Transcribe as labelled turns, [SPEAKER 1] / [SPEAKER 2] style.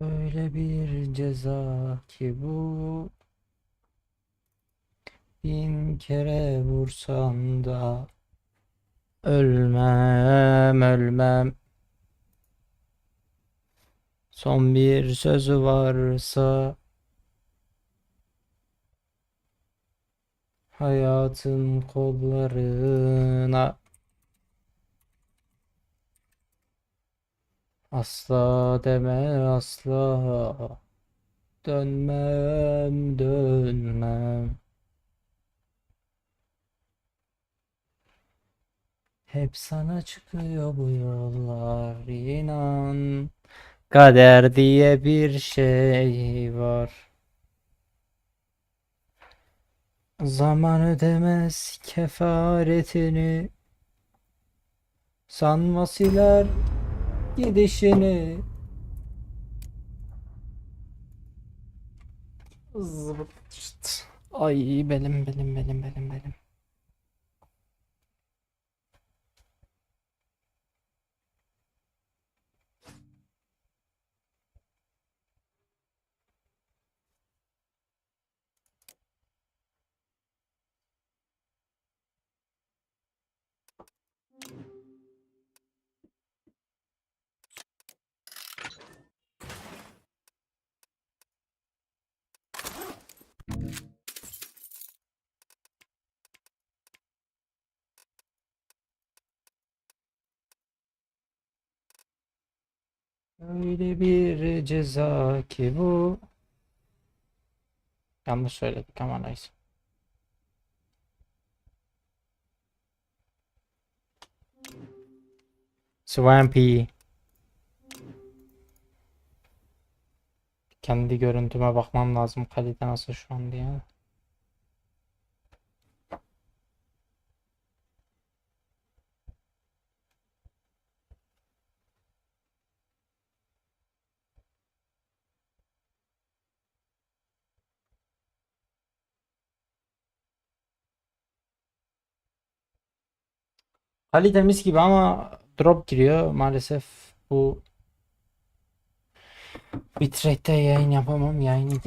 [SPEAKER 1] Öyle bir ceza ki bu. Bin kere vursan da Ölmem ölmem. Son bir sözü varsa Hayatın kollarına Asla deme asla Dönmem dönmem. Hep sana çıkıyor bu yollar inan. Kader diye bir şey var. Zaman ödemez kefaretini. Sanma siler gidişini Zıbıt. Ay belim belim belim belim belim Öyle bir ceza ki bu. Yanlış söyledik ama neyse. Swampy Kendi görüntüme bakmam lazım. Kalite nasıl şu an diye Kalite mis gibi ama drop giriyor. Maalesef bu bitrate'te yayın yapamam yayını